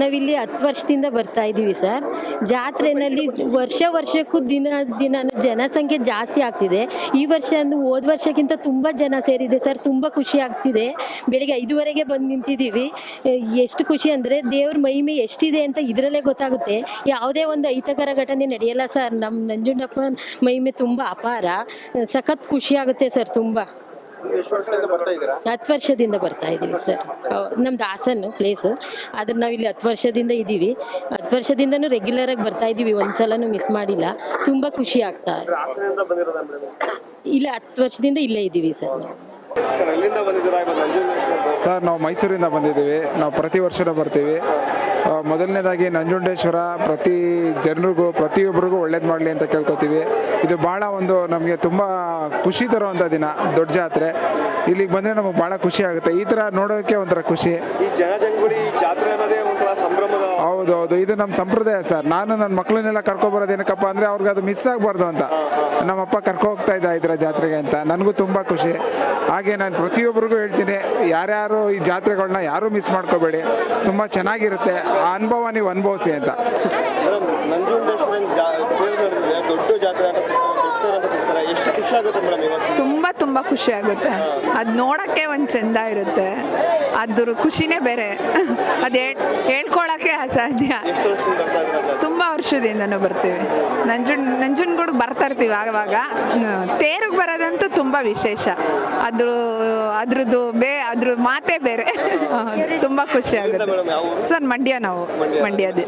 ನಾವಿಲ್ಲಿ ಹತ್ತು ವರ್ಷದಿಂದ ಬರ್ತಾ ಇದ್ದೀವಿ ಸರ್. ಜಾತ್ರೆನಲ್ಲಿ ವರ್ಷ ವರ್ಷಕ್ಕೂ ದಿನ ದಿನ ಜನಸಂಖ್ಯೆ ಜಾಸ್ತಿ ಆಗ್ತಿದೆ. ಈ ವರ್ಷ ಅಂದು ಹೋದ ವರ್ಷಕ್ಕಿಂತ ತುಂಬ ಜನ ಸೇರಿದೆ ಸರ್. ತುಂಬ ಖುಷಿ ಆಗ್ತಿದೆ. ಬೆಳಿಗ್ಗೆ ಐದುವರೆಗೆ ಬಂದು ನಿಂತಿದ್ದೀವಿ. ಎಷ್ಟು ಖುಷಿ ಅಂದರೆ ದೇವ್ರ ಮಹಿಮೆ ಎಷ್ಟಿದೆ ಅಂತ ಇದರಲ್ಲೇ ಗೊತ್ತಾಗುತ್ತೆ. ಯಾವುದೇ ಒಂದು ಅಹಿತಕರ ಘಟನೆ ನಡೆಯಲ್ಲ ಸರ್. ನಮ್ಮ ನಂಜುಂಡಪ್ಪನ ಮಹಿಮೆ ತುಂಬ ಅಪಾರ. ಸಖತ್ ಖುಷಿ ಆಗುತ್ತೆ ಸರ್ ತುಂಬ. ಎಷ್ಟು ವರ್ಷದಿಂದ ಬರ್ತಾ ಇದ್ದೀರಾ? ಹತ್ತು ವರ್ಷದಿಂದ ಬರ್ತಾ ಇದ್ದೀವಿ ಸರ್. ನಮ್ದು ಹಾಸನ್ನು ಪ್ಲೇಸು ಆದ್ರೆ ನಾವು ಇಲ್ಲಿ ಹತ್ತು ವರ್ಷದಿಂದ ಇದ್ದೀವಿ ಹತ್ತು ವರ್ಷದಿಂದನೂ ರೆಗ್ಯುಲರ್ ಆಗಿ ಬರ್ತಾ ಇದ್ದೀವಿ ಒಂದ್ಸಲನೂ ಮಿಸ್ ಮಾಡಿಲ್ಲ. ತುಂಬಾ ಖುಷಿ ಆಗ್ತಾ ಇಲ್ಲ ಹತ್ತು ವರ್ಷದಿಂದ ಇಲ್ಲೇ ಇದ್ದೀವಿ ಸರ್ ನಾವು. ಸರ್ ನಾವು ಮೈಸೂರಿಂದ ಬಂದಿದ್ದೀವಿ. ನಾವು ಪ್ರತಿ ವರ್ಷನೂ ಬರ್ತೀವಿ. ಮೊದಲನೇದಾಗಿ ನಂಜುಂಡೇಶ್ವರ ಪ್ರತಿ ಜನರಿಗೂ ಪ್ರತಿಯೊಬ್ಬರಿಗೂ ಒಳ್ಳೇದು ಮಾಡಲಿ ಅಂತ ಕೇಳ್ಕೊತೀವಿ. ಇದು ಭಾಳ ಒಂದು ನಮಗೆ ತುಂಬ ಖುಷಿ ತರುವಂಥ ದಿನ ದೊಡ್ಡ ಜಾತ್ರೆ. ಇಲ್ಲಿಗೆ ಬಂದರೆ ನಮಗೆ ಭಾಳ ಖುಷಿ ಆಗುತ್ತೆ. ಈ ಥರ ನೋಡೋಕ್ಕೆ ಒಂಥರ ಖುಷಿ. ಜಾತ್ರೆ ಅನ್ನೋದೇ ಒಂಥರ ಸಂಭ್ರಮದ ಹೌದು ಹೌದು ಇದು ನಮ್ಮ ಸಂಪ್ರದಾಯ ಸರ್. ನಾನು ನನ್ನ ಮಕ್ಕಳನ್ನೆಲ್ಲ ಕರ್ಕೊಬರೋದು ಏನಕ್ಕಪ್ಪ ಅಂದರೆ ಅವ್ರಿಗೆ ಅದು ಮಿಸ್ ಆಗಬಾರ್ದು ಅಂತ. ನಮ್ಮಪ್ಪ ಕರ್ಕೊ ಹೋಗ್ತಾ ಇದ್ದ ಇದರ ಜಾತ್ರೆಗೆ ಅಂತ. ನನಗೂ ತುಂಬ ಖುಷಿ. ಹಾಗೆ ನಾನು ಪ್ರತಿಯೊಬ್ಬರಿಗೂ ಹೇಳ್ತೀನಿ ಯಾರ್ಯಾರು ಈ ಜಾತ್ರೆಗಳನ್ನ ಯಾರೂ ಮಿಸ್ ಮಾಡ್ಕೋಬೇಡಿ. ತುಂಬ ಚೆನ್ನಾಗಿರುತ್ತೆ. ಆ ಅನುಭವ ನೀವು ಅನುಭವಿಸಿ ಅಂತ. ತುಂಬ ತುಂಬ ಖುಷಿ ಆಗುತ್ತೆ. ಅದು ನೋಡೋಕ್ಕೆ ಒಂದು ಚೆಂದ ಇರುತ್ತೆ. ಅದ್ರ ಖುಷಿನೇ ಬೇರೆ. ಅದು ಹೇಳ್ಕೊಳಕ್ಕೆ ಅಸಾಧ್ಯ ಎಷ್ಟು ವರ್ಷದಿಂದ ಬರ್ತಾ ಇದ್ದೀರಾ ಜಾತ್ರೆ? ತುಂಬ ವರ್ಷದಿಂದನೂ ಬರ್ತೀವಿ. ನಂಜುನ್ ನಂಜನಗೂಡಿಗೆ ಬರ್ತಾ ಇರ್ತೀವಿ ಆವಾಗ. ತೇರಿಗೆ ಬರೋದಂತೂ ತುಂಬ ವಿಶೇಷ. ಅದ್ರ, ಅದ್ರದ್ದು ಬೇ, ಅದ್ರ ಮಾತೇ ಬೇರೆ. ತುಂಬ ಖುಷಿ ಆಗುತ್ತೆ? ಸರ್, ಮಂಡ್ಯ ನಾವು, ಮಂಡ್ಯದ.